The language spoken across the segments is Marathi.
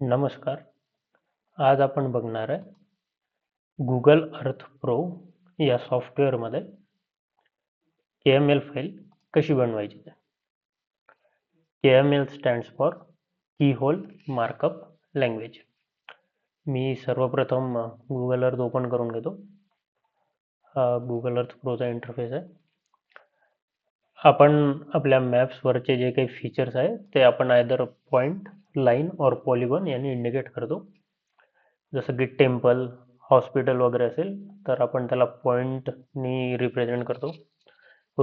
नमस्कार। आज आपण बघणार आहे गुगल अर्थ प्रो या सॉफ्टवेअरमध्ये के एम एल फाईल कशी बनवायची ते K M L stands for keyhole markup language मी सर्वप्रथम गुगल अर्थ ओपन करून घेतो. हा गुगल अर्थ प्रोचा इंटरफेस आहे. आपण आपल्या मॅप्सवरचे जे काही फीचर्स आहे, ते आपण either point line or polygon यानी इंडिकेट करतो जसं की टेंपल हॉस्पिटल वगैरे असेल तर आपण त्याला पॉईंटनी रिप्रेझेंट करतो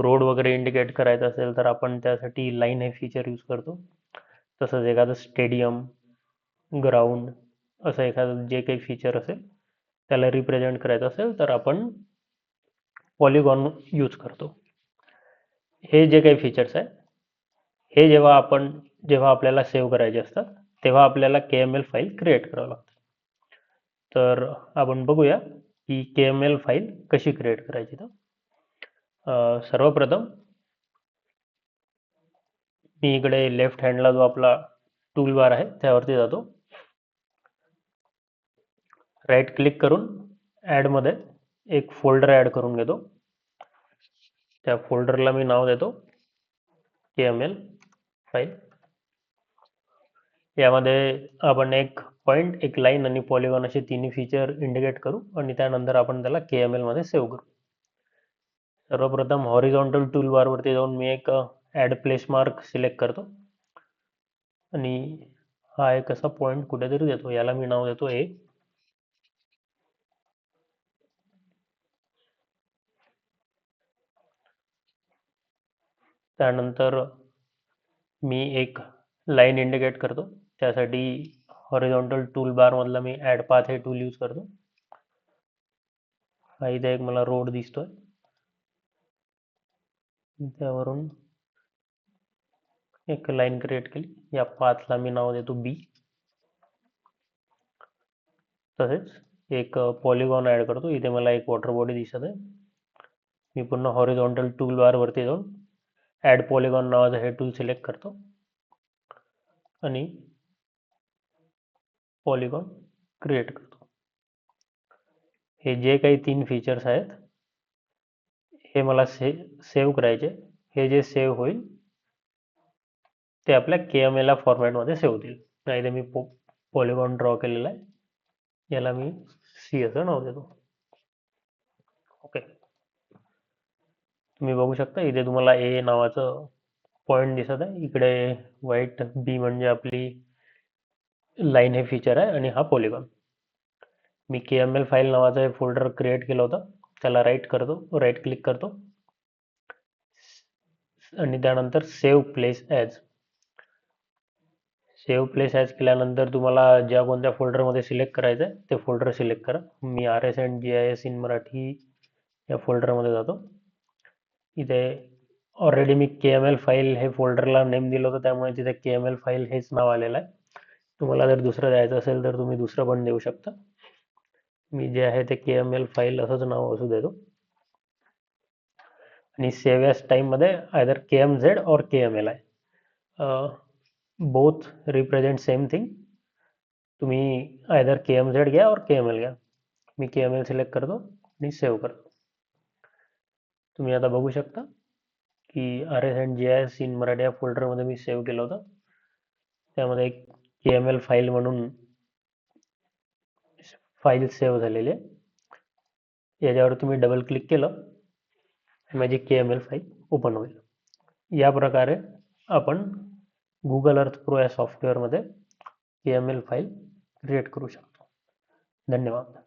रोड वगैरे इंडिकेट करायचं आपण त्यासाठी लाईन हे फीचर यूज़ करतो तसंच एखादं स्टेडियम, ग्राउंड असं एखादं जे काही फीचर असेल त्याला रिप्रेझेंट करायचं तर आपण पॉलिगॉन यूज़ करतो हे जे काही फीचर्स हे जेव्हा आपण जेव्हा आपल्याला सेव्ह करायचे असतात तेव्हा आपल्याला K M L file create करावं लागतं. तर आपण बघूया की के एम एल फाईल कशी क्रिएट करायची तर सर्वप्रथम मी इकडे लेफ्ट हँडला जो आपला टूल बार आहे त्यावरती जातो. राईट क्लिक करून ॲडमध्ये एक फोल्डर ॲड करून घेतो. त्या फोल्डरला मी नाव देतो के एम एल फाईल यामध्ये आपण एक पॉईंट एक लाईन आणि पॉलिगॉन असे तिन्ही फीचर इंडिकेट करू आणि त्यानंतर आपण त्याला के एम एलमध्ये सेव्ह करू. सर्वप्रथम हॉरिझॉन्टल टूल बारवरती जाऊन मी एक ॲड प्लेस मार्क सिलेक्ट करतो. आणि हा एक असा पॉईंट कुठेतरी देतो. याला मी नाव देतो ए त्यानंतर मी एक लाईन इंडिकेट करतो. त्यासाठी हॉरिझॉन्टल टूल बारमधला मी ॲड पाथ हे टूल यूज़ करतो. हा इथे एक मला रोड दिसतोय. त्यावरून एक लाईन क्रिएट केली. या पाथला मी नाव देतो बी तसेच एक पॉलिगॉन ॲड करतो. इथे मला एक वॉटर बॉडी दिसत आहे. मी पुन्हा हॉरिझॉन्टल टूल बारवरती जाऊन ॲड पॉलिगॉन नावाचं हे टूल सिलेक्ट करतो. पॉलिगॉन क्रिएट करतो. हे जे काही तीन फीचर्स आहेत हे मला से सेव्ह करायचे. हे जे सेव्ह होईल ते आपल्या के एम एला फॉर्मॅटमध्ये सेव्ह होतील. नाही मी पो पॉलिगॉन ड्रॉ केलेला आहे. याला मी सी असं नाव देतो. ओके तुम्ही बघू शकता इथे तुम्हाला ए नावाचं पॉईंट दिसत आहे. इकडे व्हाईट बी म्हणजे आपली लाईन हे फीचर आहे आणि हा पॉलिगॉन मी के एम एल फाईल नावाचा हे फोल्डर क्रिएट केलं होतं. त्याला राईट करतो राईट क्लिक करतो. आणि त्यानंतर save place as save place as केल्यानंतर तुम्हाला ज्या कोणत्या फोल्डरमध्ये सिलेक्ट करायचं आहे ते फोल्डर सिलेक्ट करा. मी R S and G I S in Marathi या फोल्डरमध्ये जातो. इथे ऑलरेडी मी के एम एल फाईल हे फोल्डरला नेम दिलं होतं त्यामुळे तिथे के एम एल फाईल हेच नाव आलेलं आहे. तुम्हाला जर दुसरं द्यायचं असेल तर तुम्ही दुसरं पण देऊ शकता. मी जे आहे ते के एम एल फाईल असंच नाव असू देतो. आणि सेव्ह एस टाईममध्ये either K M Z or K M L आहे बोथ रिप्रेझेंट सेम थिंग तुम्ही आयदर के एम झेड घ्या और के एम एल घ्या. मी के एम एल सिलेक्ट करतो आणि सेव्ह करतो. तुम्ही आता बघू शकता की R S and J I S in Marathi या फोल्डरमध्ये मी सेव्ह केलं होतं. त्यामध्ये एक एम एल फाईल म्हणून फाईल सेव्ह झालेली आहे. याच्यावर तुम्ही डबल क्लिक केलं माझी K M L file open होईल. या प्रकारे आपण गुगल अर्थ प्रो या सॉफ्टवेअरमध्ये K M L file create करू शकतो. धन्यवाद.